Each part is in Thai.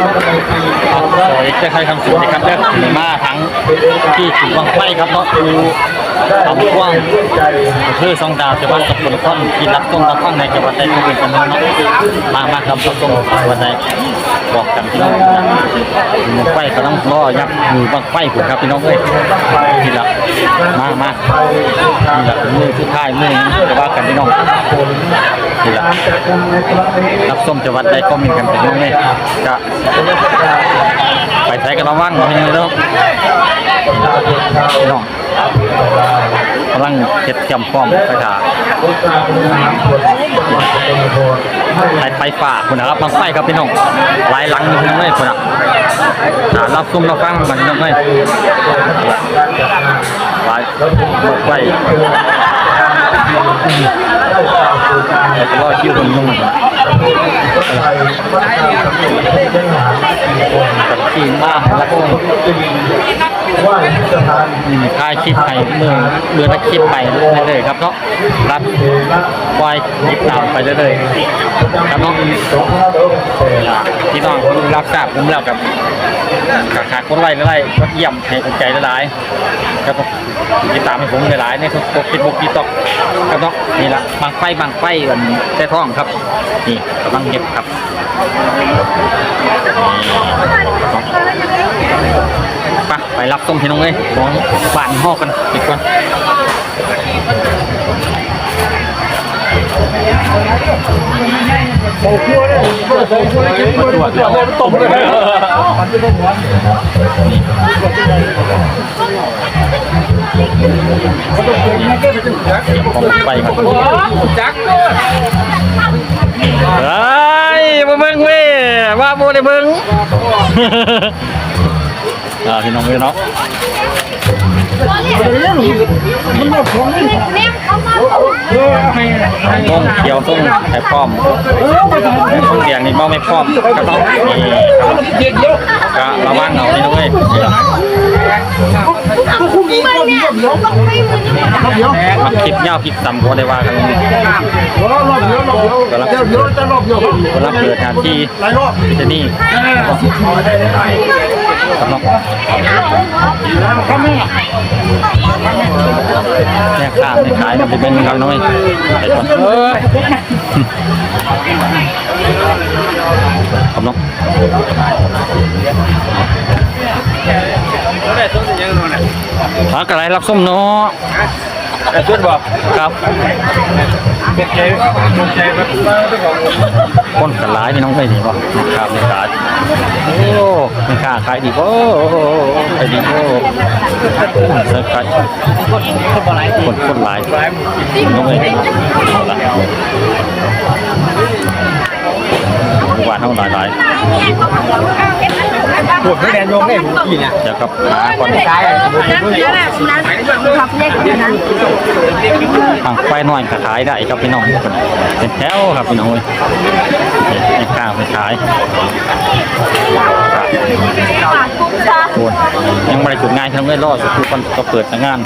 สวยจะใครทำสวยครับเด้อมาทั้งที่ถึงวังไฟครับเนาะอยู่ทำกว้างอำเภอสองดาวจังหวัดสกลนครที่รับชมรับฟังในจังหวัดใดก็เป็นกันเนาะมามาครับรับชมจังหวัดใดบอกกันพี่น้องวังไฟกำลังรอยักษ์มือวังไฟผมครับพี่น้องเอ้ยนี่ละ มามานี่ละมือที่ท้ายมือจะว่ากันพี่น้องนี่ละรับชมจังหวัดใดก็มีกันพี่น้องเอ้ยจะไปใช้กันระวังพี่น้องเด้อพี่น้องกำลังเก็บเตรียมพร้อมไปถ่าไปไปฝ่าคุณนะครับมาไฟครับพี่น้องหลายหลังนึงเลยคุณอะรับซุ่มรับฟังมันน้องเลย หลายไฟแล้วก็รอคิวคนนุ่งกับทีมมากแล้วก็ อืมถ่ายคลิปไปเมื่อเดือนละคลิปไปเรื่อยๆครับเนาะรับปล่อยติดตามไปเรื่อยๆครับเนาะพี่น้องรับทราบผมแล้วกับขาขาคนไล่ไล่ก็เยี่ยมให้กำลังใจหลายๆครับติดตามให้ผมหลายๆในทุกเฟซบุ๊กติ๊กต็อกครับเนาะนี่ละบางไฟบางไฟกันแต่ท้องครับ นี่กำลังเก็บครับ ไปไปรับส้มพี่น้องเลยของบ้านหอกกันอีกก่อนตบเลยของไปครับจักเฮ้ยมาเบิ่งเว้ยว่าโมได้เบิ่ง อ่าพี่น้องพี่น้องต้มเขียวต้มไข่พร้อมต้มเดียงนี่บ่ไม่พร้อมก็ต้องนี่ครับเดียวก็ระวังเอาพี่น้องเอ้ยนี่ล่ะไม่เนี่ยต้องไม่มือนี่มันคลิปยาวคลิปต่ำก็ได้ว่ากันรอบเดียวรอบเดียวเดี๋ยวเดี๋ยวจะรอบเดียวเวลาเกิดงานที่หลายรอบที่นี่ ครับน้องแม่ค้าไม่ขายมันจะเป็นกันน้อยไปก่อนเอ้ยครับน้องได้ต้นยังนอนอะหากระไรรับส้มเนาะ ได้ต้นบอกครับเป็นใจเป็นใจแบบคนกันร้ายพี่น้องไปดีป่ะครับไม่ขายโอ้ไม่ค้าขายดีป่ะขายดีป่ะเสิร์ฟขายคนคนหลายน้องเลยเอาละหวานเท่าหลายหลาย ปวดไม่แดนโยงได้ผมกี่เนี่ยเดี๋ยวครับมาก่อนนั่นนั่นแหละนั่นขับเรียกกันนะางไฟน้อยก็ขายได้ครับพี่น้องเป็นแถวครับพี่น้องเอ้ยกลาไปขายยังไม่ได้จุดงานทั้งไม่รอดสุดทุกคนก็เปิดงาน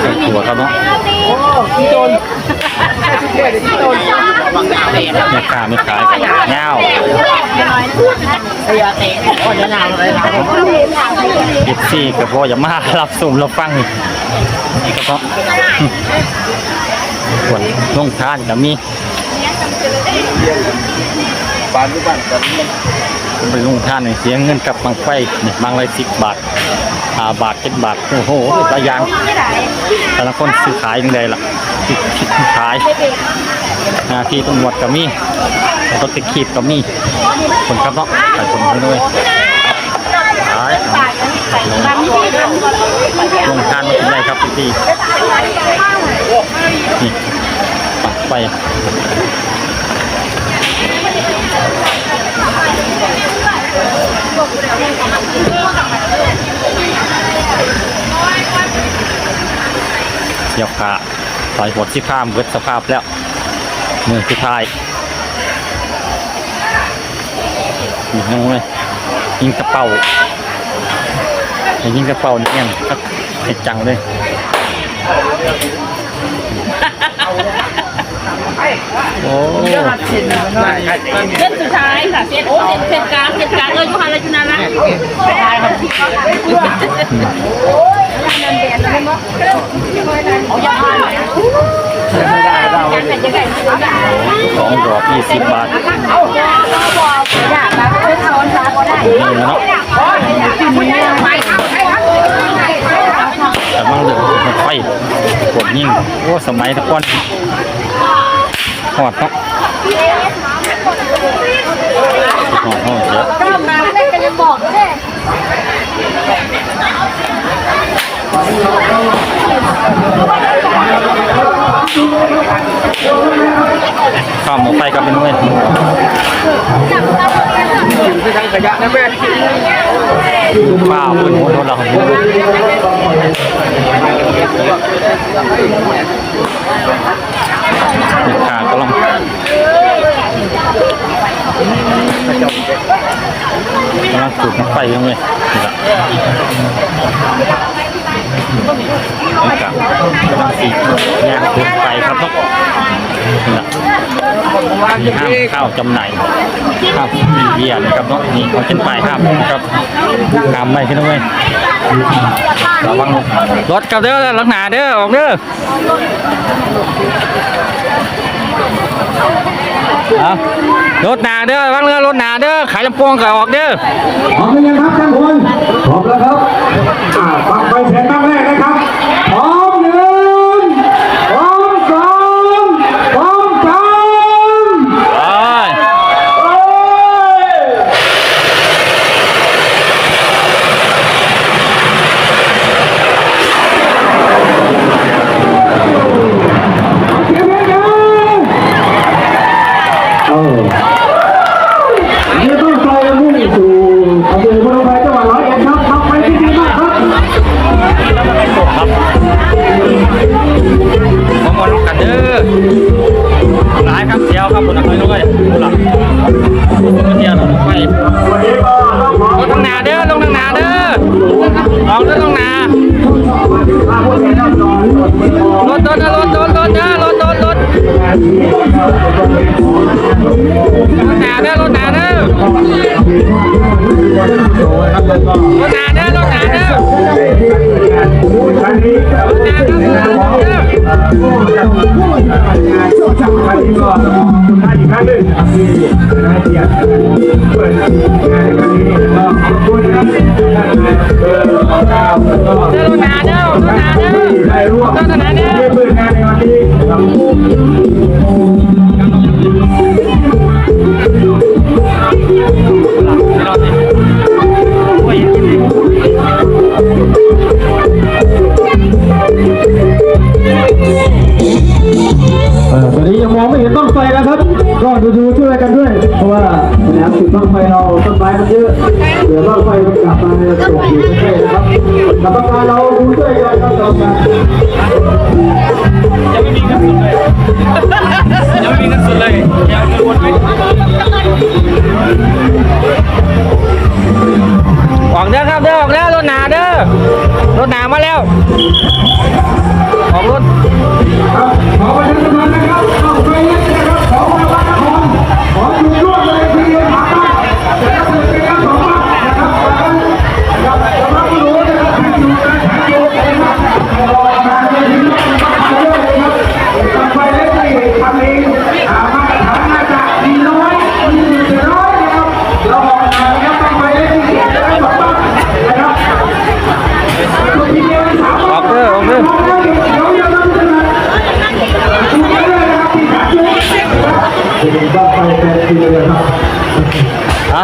เปิดตัวครับเนาะไม่กล้าไม่ขายเงาเก็บซี่กับพ่ออย่ามารับสุ่มรับฟังนี่ก็เพราะส่วนลงทานก็มีบ้านบ้านตอนนี้ไปลงท่านเนี่ยเสียเงินกับบางไฟนี่บางไรสิบบาทห้าบาทเจ็ดบาทโอ้โหหลายอย่างแต่ละคนซื้อขายยังไงล่ะคิดคิดขายหน้าที่ตำรวจก็มีรถติดขีดก็มีคนครับเนาะขายคนด้วยายลงทานมาเป็นไรครับพี่ๆนี่ปักไปเสียบขาต่อยหดที่ข้ามเกิดสภาพแล้วมือสุดท้ายยิงน้องเลยยิงกระเป๋า ไอ้ยิงกระเป๋าเนี่ยเผ็ดจังเลยโอ้ยเส้นสุดท้ายค่ะเส้นโอ้เส้นกลางเส้นกลางเราอยู่นาราชนาละสองดอกยี่สิบบาทนี่นะเนาะ แต่บาเดือนมันไฟปวดยิ่งโอ้สมัยตะก้อนหอดเนาะหอดหอดเยอะ ก็มาไม่ได้จะบอกเลย ข้ามออกไปกับเป็นเว้ยที่ทางขยะนะแม่ป้าเป็นหัวโดนเราของนี่ขากำลังกำลังสูดน้ำไฟยังไง นี่ละนี่กำลังสีย่างสูดไฟครับเนาะนี่ละมีห้ามข้าวจำหน่ายห้ามมีเบียร์นะครับเนาะนี่เขาขึ้นไปห้ามนะครับห้ามไม่ขึ้นเอาไว้ยระวังรถกับเด้อลักหนาเด้อออกเด้อเอารถหนาเด้อวังเด้อรถหนาเด้อขายลำโพงก็ออกเด้อพร้อมหรือยังครับท่านคนพร้อมแล้วครับอ่าฟังไปแผนตั้งแรก ด้อ ตอนนายอำเภอของเราแล้วก็เด้อรถนาเด้อรถนาเด้อได้ร่วมร่วมมืองานในวันนี้ครับโอ้ยเออตอนนี้ยังมองไม่เห็นต้นไฟนะครับ ก็ดูดูๆช่วยกันด้วย เพราะว่าสนามสุดต้นไฟเราต้นไม้มันเยอะเดี๋ยวต้นไฟมันกลับมาตกอยู่ใกล้ๆนะครับกรรมการเราดูช่วยกันครับกรรมการยังไม่มีเงินสดเลยยังไม่มีเงินสดเลยยังมีวนไปออกเด้อครับเด้อออกแล้วรถหนาเด้อรถหนามาแล้วออกรถ ครั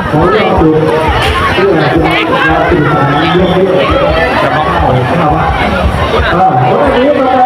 ฮะขอเรียกจุดเรื่อจะมาสื่อสารเรื่องนี้จะบอกเขาว่าวันนี้มาเป็น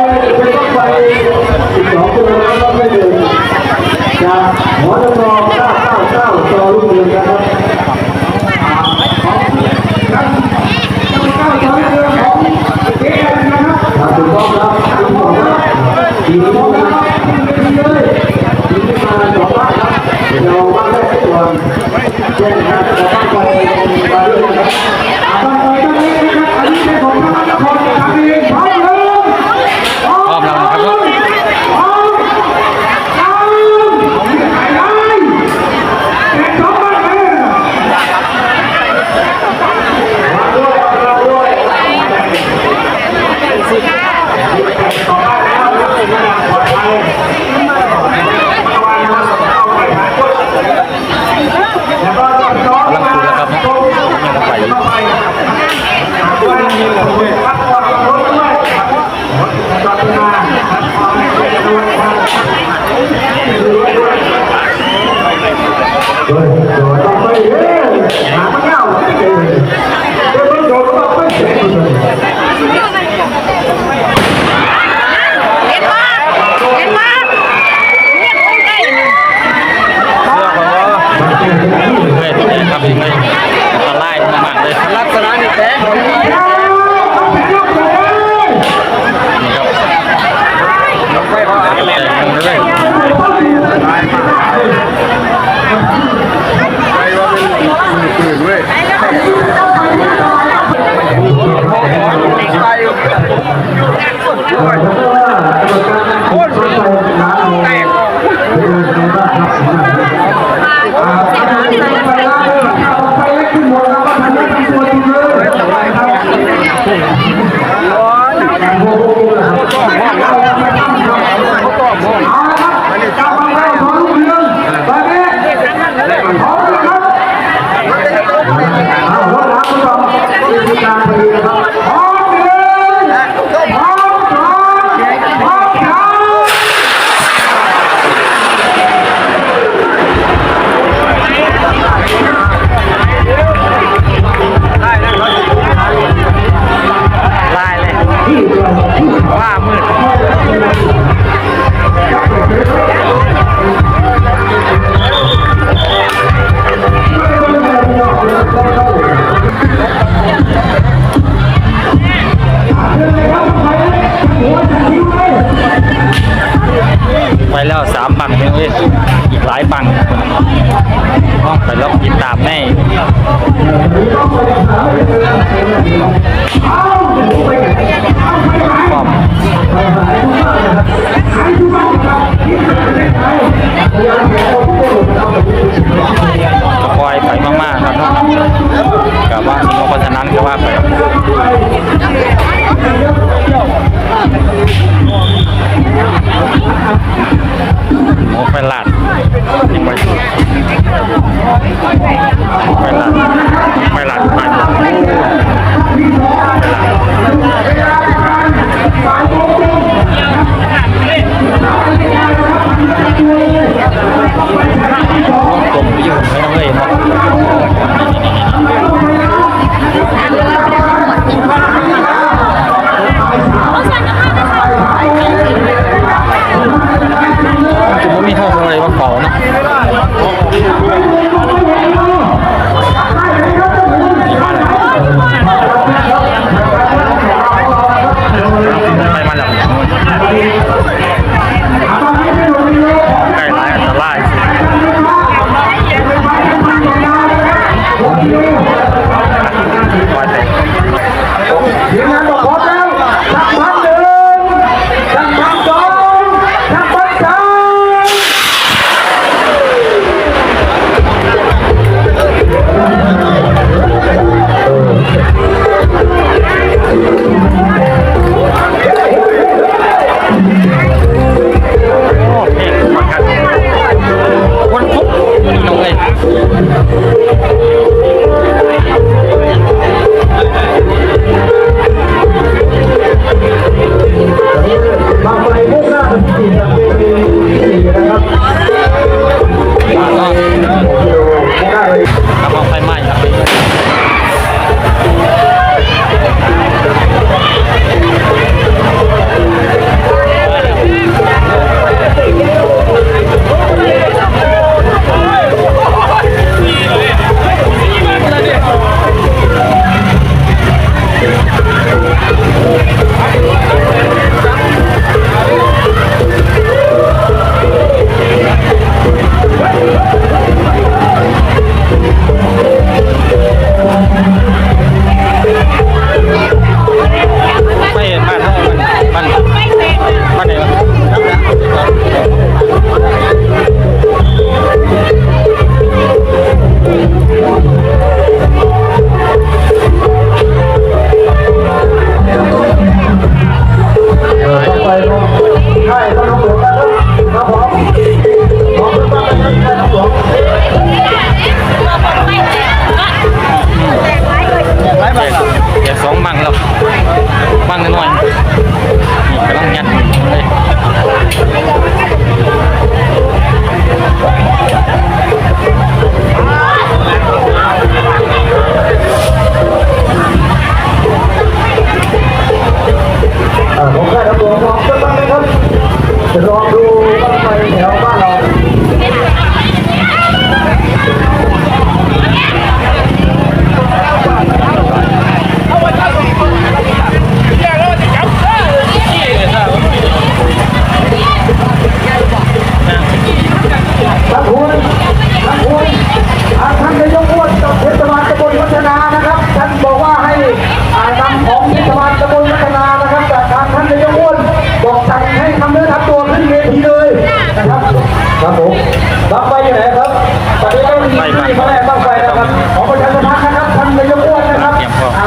นครับประชาชนนะครับท่านนายกอ้วนนะครับ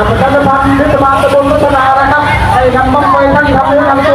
ประชาชนเทศบาลตำบนพัฒนานะครับให้ทำมัฟไฟท่านทำเรื่องทำตัว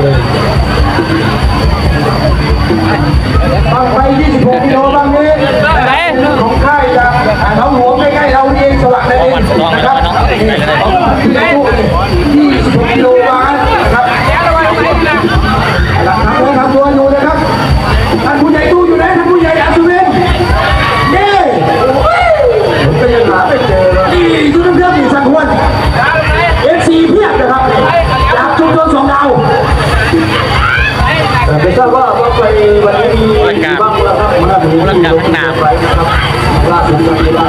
เลย la.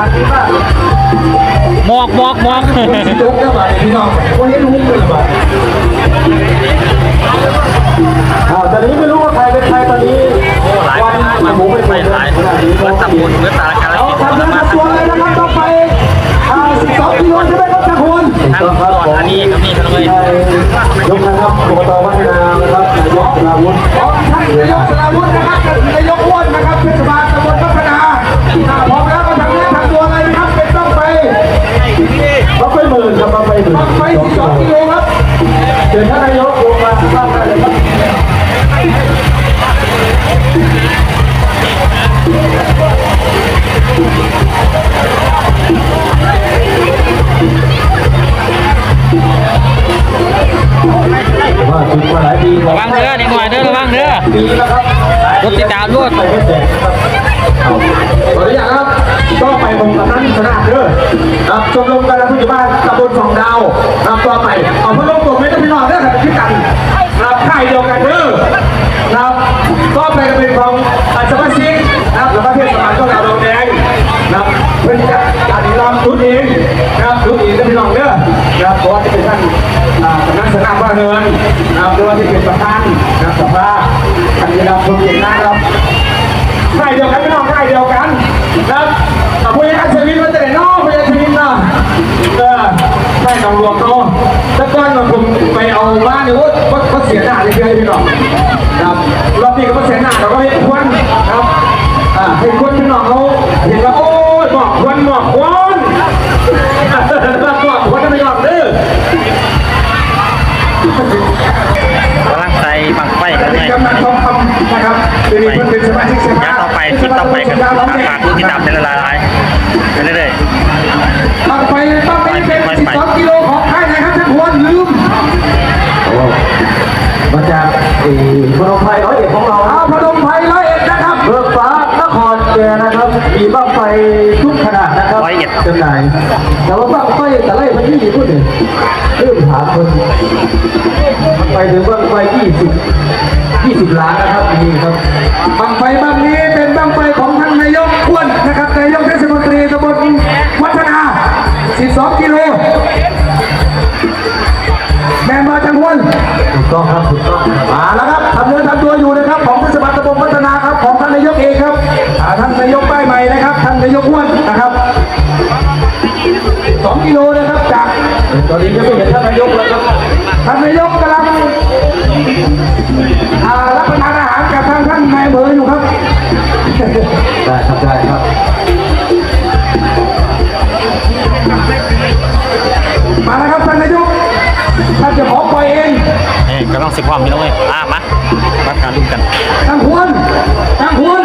าศดีมากหมอกหมอกหมอกยกได้ไหมพี่น้องวันนี้รู้เลยไหมอ่าตอนนี้ไม่รู้ว่าใครเป็นใครตอนนี้หลายวันมาหมูไม่ไปไปหลายเมื่อตำบลเมื่อตาการเอากินทำเรื่องตัวเลยนะครับต้องไปอ่า 12กิโลใช่ไหมครับจักรพลทั้องก่อนอันนี้ก็มีทั้งเลยยกนะครับอบตวัฒนานะครับนายกสราวุฒิท่านนายกสราวุฒินะครับนายกอ้วนนะครับเทศบาลตำบลพัฒนาถ้าพร้อมแล้วก็ทำเรื่องตัวอะไรนะครับเป็นต้องไปต้องไปหมื่นครับต้องไปหมื่นต้องไป12กิโลครับเดี๋ยวท่านนายกลงมาที่บ้านได้เลยครับ รอบนี้ก็เสียหน้าเราก็ให้ควันนะครับอ่าให้ควันพี่น้องเขาเห็นว่าโอ้ยหมอกควันหมอกควันหมอกควันไม่ยอมเด้อกำลังใจบังไฟกันเลยกำนันทองคำนะครับเป็นเพื่อนเป็นสมาชิกสภายัดต่อไปคลิปต่อไปกันฝากฝากผู้ติดตามเป็นละลายไปเรื่อยตั้งไปตั้งไปเป็น12กิโลของใครนะครับท่านควรลืมมาจาก เออพนมไพรร้อยเอ็ดของเราอ้าวพนมไพรร้อยเอ็ดนะครับเบิกฟ้านครแกนะครับ มีบ้างไฟทุกขนาดนะครับจำหน่ายแต่ว่าบ้างไฟแต่ไรมันที่พูดถึงเรื่องถามคนไปถึงบ้างไฟยี่สิบยี่สิบล้านนะครับนี่ครับบ้างไฟบ้างนี้เป็นบ้างไฟานนายกอ้วนนะครับ2กิโลนะครับจากตอนนี้ยังไม่เห็นท่านนายกเลยครับท่านนายกกำลังอ่ารับประทานอาหารกับทางท่านนายอำเภออยู่ครับ ได้ครับได้ครับมาแล้วครับท่านนายกท่านจะขอปล่อยเองๆนี่กำลังสิความพี่น้องเลยอะมามาการลุ้นกันท่านควรท่านควร